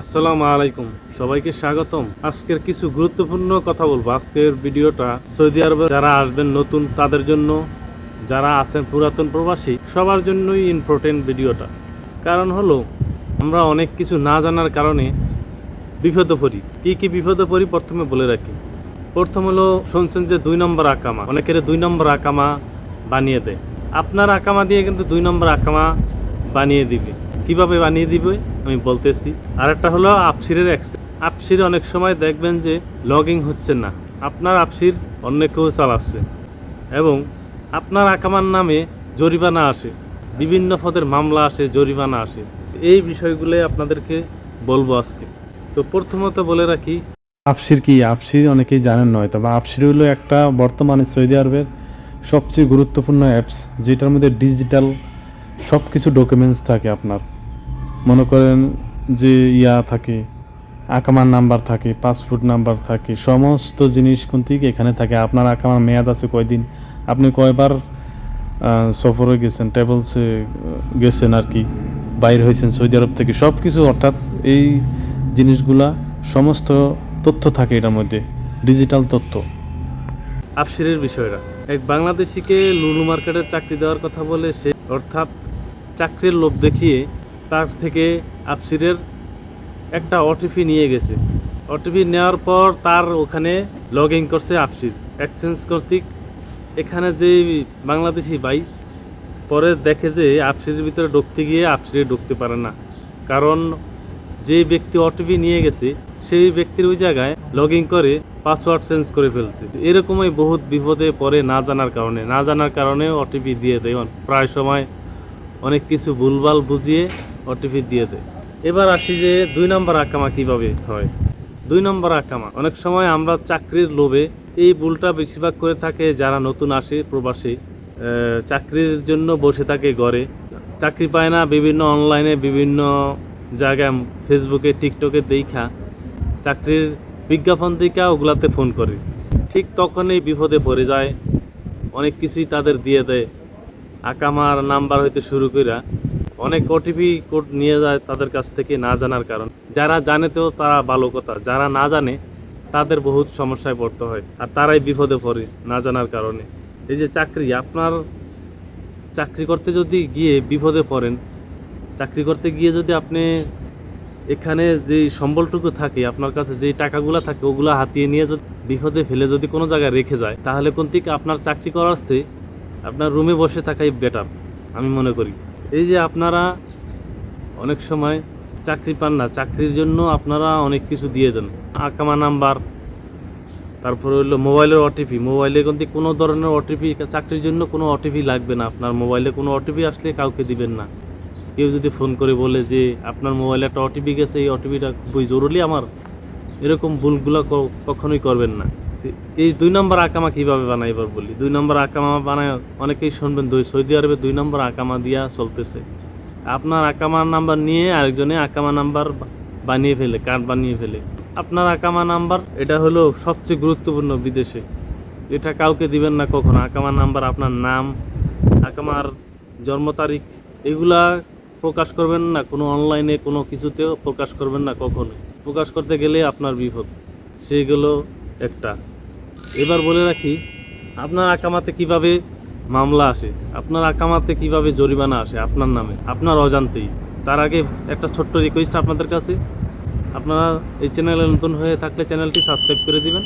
আসসালামু আলাইকুম। সবাইকে স্বাগতম। আজকের কিছু গুরুত্বপূর্ণ কথা বলব। আজকের ভিডিওটা সৌদি আরবে যারা আসবেন নতুন, তাদের জন্য যারা আছেন পুরাতন প্রবাসী, সবার জন্যই ইম্পর্টেন্ট ভিডিওটা। কারণ হলো, আমরা অনেক কিছু না জানার কারণে বিপদে পড়ি। কি কি বিপদে পড়ি? প্রথমে বলে রাখি। প্রথম হলো, শুনছেন যে দুই নম্বর আকামা। অনেকের দুই নম্বর আকামা বানিয়ে দেয়। আপনার আকামা দিয়ে কিন্তু দুই নম্বর আকামা বানিয়ে দিবে। কীভাবে বানিয়ে দিবে, আমি বলতেছি। আর একটা হলো আফসিরের অ্যাক্সেস আফসির অনেক সময় দেখবেন যে লগিং হচ্ছে না। আপনার আফসির অন্য কেউ চালাচ্ছে এবং আপনার আকামার নামে জরিমানা আসে। বিভিন্ন পদের মামলা আসে, জরিমানা আসে। এই বিষয়গুলো আপনাদেরকে বলব আজকে। তো প্রথমত বলে রাখি আফসির কি? আফসির অনেকেই জানেন নয়, তবে আফসির হলো একটা বর্তমানে সৌদি আরবের সবচেয়ে গুরুত্বপূর্ণ অ্যাপস যেটার মধ্যে ডিজিটাল সব কিছু ডকুমেন্টস থাকে আপনার। মনে করেন যে ইয়া থাকে, আকামার নাম্বার থাকে, পাসপোর্ট নাম্বার থাকে, সমস্ত জিনিস কিন্তু এখানে থাকে। আপনার আকামার মেয়াদ আছে কয়দিন? আপনি কয়বার সফরে গেছেন, ট্রাভেলসে গেছেন আর কি, বাইর হয়েছেন সৌদি আরব থেকে? সব কিছু অর্থাৎ এই জিনিসগুলা সমস্ত তথ্য থাকে এটার মধ্যে ডিজিটাল তথ্য। আফসিরের বিষয়টা, এক বাংলাদেশিকে লুলু মার্কেটে চাকরি দেওয়ার কথা বলে সে অর্থাৎ চাকরির লোভ দেখিয়ে তার থেকে আফসিরের একটা ওটিপি নিয়ে গেছে। ওটিপি নেওয়ার পর তার ওখানে লগ ইন করছে আফসির। এক্সচেঞ্জ কর্তৃক এখানে যে বাংলাদেশি ভাই, পরে দেখে যে আফসিরের ভিতরে ঢুকতে গিয়ে আফসিরে ঢুকতে পারে না। কারণ যে ব্যক্তি ওটিপি নিয়ে গেছে, সেই ব্যক্তির ওই জায়গায় লগ ইন করে পাসওয়ার্ড চেঞ্জ করে ফেলছে। এরকমই বহুত বিপদে পড়ে না জানার কারণে। না জানার কারণে ওটিপি দিয়ে দেয় প্রায় সময় অনেক কিছু ভুলভাল বুঝিয়ে ওটিপি দিয়ে দেয়। এবার আসি যে দুই নম্বর আকামা কীভাবে হয়। দুই নম্বর আকামা অনেক সময় আমরা চাকরির লোভে এই ভুলটা বেশিরভাগ করে থাকে যারা নতুন আসে, প্রবাসী চাকরির জন্য বসে থাকে ঘরে। চাকরি পায় না, বিভিন্ন অনলাইনে বিভিন্ন জায়গায় ফেসবুকে টিকটকে দেখা। চাকরির বিজ্ঞাপন দেখা ওগুলাতে ফোন করে। ঠিক তখনই বিপদে পড়ে যায়। অনেক কিছুই তাদের দিয়ে দেয়। আকামার নাম্বার হইতে শুরু কইরা অনেক ওটিপি কোড নিয়ে যায় তাদের কাছ থেকে না জানার কারণ। যারা জানে তো তারা ভালো কথা, যারা না জানে তাদের বহুত সমস্যায় পড়তে হয়। আর তারাই বিপদে পড়ে না জানার কারণে। এই যে চাকরি, আপনার চাকরি করতে যদি গিয়ে বিপদে পড়েন, চাকরি করতে গিয়ে যদি আপনি এখানে যে সম্বলটুকু থাকে, আপনার কাছে যে টাকাগুলো থাকে, ওগুলো হাতিয়ে নিয়ে যদি বিপদে ফেলে যদি কোনো জায়গায় রেখে যায়, তাহলে কোন থেকে আপনার চাকরি করার চেয়ে আপনার রুমে বসে থাকাই বেটার আমি মনে করি। এই যে আপনারা অনেক সময় চাকরি পান না, চাকরির জন্য আপনারা অনেক কিছু দিয়ে দেন। আকামা নাম্বার, তারপরে হলো মোবাইলের ওটিপি মোবাইলে কিন্তু কোনো ধরনের ওটিপি চাকরির জন্য কোনো ওটিপি লাগবে না। আপনার মোবাইলে কোনো ওটিপি আসলে কাউকে দিবেন না। কেউ যদি ফোন করে বলে যে, আপনার মোবাইলে একটা ওটিপি গেছে, এই ওটিপিটা খুবই জরুরি আমার। এরকম ভুলগুলো কখনোই করবেন না। এই দুই নম্বর আকামা কীভাবে বানাই এবার বলি? দুই নম্বর আকামা বানায় অনেকেই শুনবেন, দুই সৌদি আরবে দুই নম্বর আকামা দিয়া চলতেছে। আপনার আকামা নাম্বার নিয়ে আরেকজনে আকামা নাম্বার বানিয়ে ফেলে, কার্ড বানিয়ে ফেলে। আপনার আকামা নাম্বার, এটা হলো সবচেয়ে গুরুত্বপূর্ণ বিদেশে। এটা কাউকে দিবেন না কখনো। আকামা নাম্বার আপনার নাম, আকামার জন্ম তারিখ, এগুলা প্রকাশ করবেন না। কোনো অনলাইনে, কোনো কিছুতেও প্রকাশ করবেন না কখনোই। প্রকাশ করতে গেলে আপনার বিপদ। সেইগুলো একটা। এবার বলে রাখি, আপনার আকামাতে কীভাবে মামলা আসে, আপনার আকামাতে কীভাবে জরিমানা আসে, আপনার নামে, আপনার অজান্তেই। তার আগে একটা ছোট্ট রিকোয়েস্ট আপনাদের কাছে। আপনারা এই চ্যানেলে নতুন হয়ে থাকলে চ্যানেলটি সাবস্ক্রাইব করে দিবেন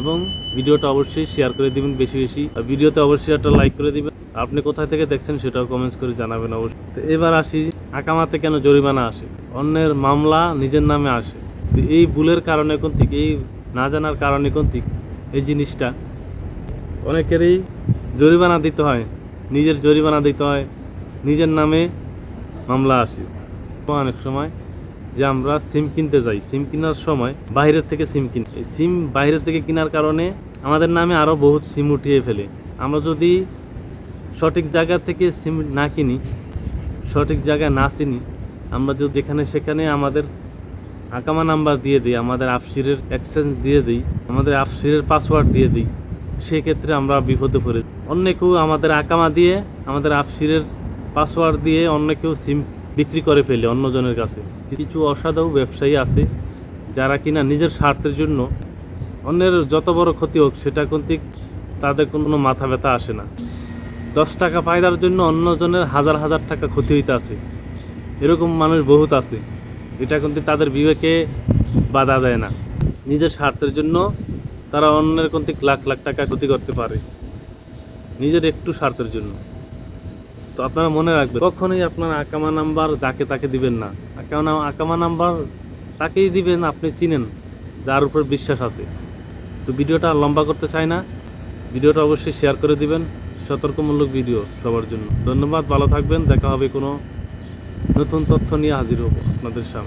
এবং ভিডিওটা অবশ্যই শেয়ার করে দিবেন বেশি বেশি। ভিডিওতে অবশ্যই একটা লাইক করে দিবেন। আপনি কোথায় থেকে দেখছেন সেটাও কমেন্টস করে জানাবেন অবশ্যই। তো এবার আসি আকামাতে কেন জরিমানা আসে? অন্যের মামলা নিজের নামে আসে। এই ভুলের কারণে কোন থেকে, এই না জানার কারণে কোন থেকে? এই জিনিসটা। অনেকেরই জরিমানা দিতে হয়, নিজের জরিমানা দিতে হয়, নিজের নামে মামলা আসে। অনেক সময় যে আমরা সিম কিনতে যাই, সিম কেনার সময় বাইরের থেকে সিম কিনি। সিম বাইরের থেকে কেনার কারণে আমাদের নামে আরও বহুত সিম উঠিয়ে ফেলে। আমরা যদি সঠিক জায়গা থেকে সিম না কিনি, সঠিক জায়গায় না চিনি, আমরা যেখানে সেখানে আমাদের আকামা নাম্বার দিয়ে দিই, আমাদের আফসিরের এক্সচেঞ্জ দিয়ে দিই, আমাদের আফসিরের পাসওয়ার্ড দিয়ে দিই, সেক্ষেত্রে আমরা বিপদে পড়ে। অন্য কেউ আমাদের আকামা দিয়ে, আমাদের আফসিরের পাসওয়ার্ড দিয়ে অন্য কেউ সিম বিক্রি করে ফেলে অন্যজনের কাছে। কিছু অসাধু ব্যবসায়ী আছে, যারা কিনা নিজের স্বার্থের জন্য অন্যের যত বড় ক্ষতি হোক, সেটা কিন্তু তাদের কোনো মাথা ব্যথা আসে না। দশ টাকা ফায়দার জন্য অন্যজনের হাজার হাজার টাকা ক্ষতি হইতে আছে এরকম মানুষ বহুত আছে। এটা কিন্তু তাদের বিবেকে বাধা দেয় না। নিজের স্বার্থের জন্য তারা অন্যের কিন্তু লাখ লাখ টাকা ক্ষতি করতে পারে। নিজের একটু স্বার্থের জন্য। তো আপনারা মনে রাখবেন, কখনোই আপনার আকামা নাম্বার যাকে তাকে দিবেন না। আকামা আকামা নাম্বার তাকেই দিবেন, আপনি চিনেন, যার উপর বিশ্বাস আছে। তো ভিডিওটা লম্বা করতে চাই না। ভিডিওটা অবশ্যই শেয়ার করে দিবেন, সতর্কমূলক ভিডিও সবার জন্য। ধন্যবাদ, ভালো থাকবেন, দেখা হবে কোনো নতুন তথ্য নিয়ে হাজির হব আপনাদের সামনে।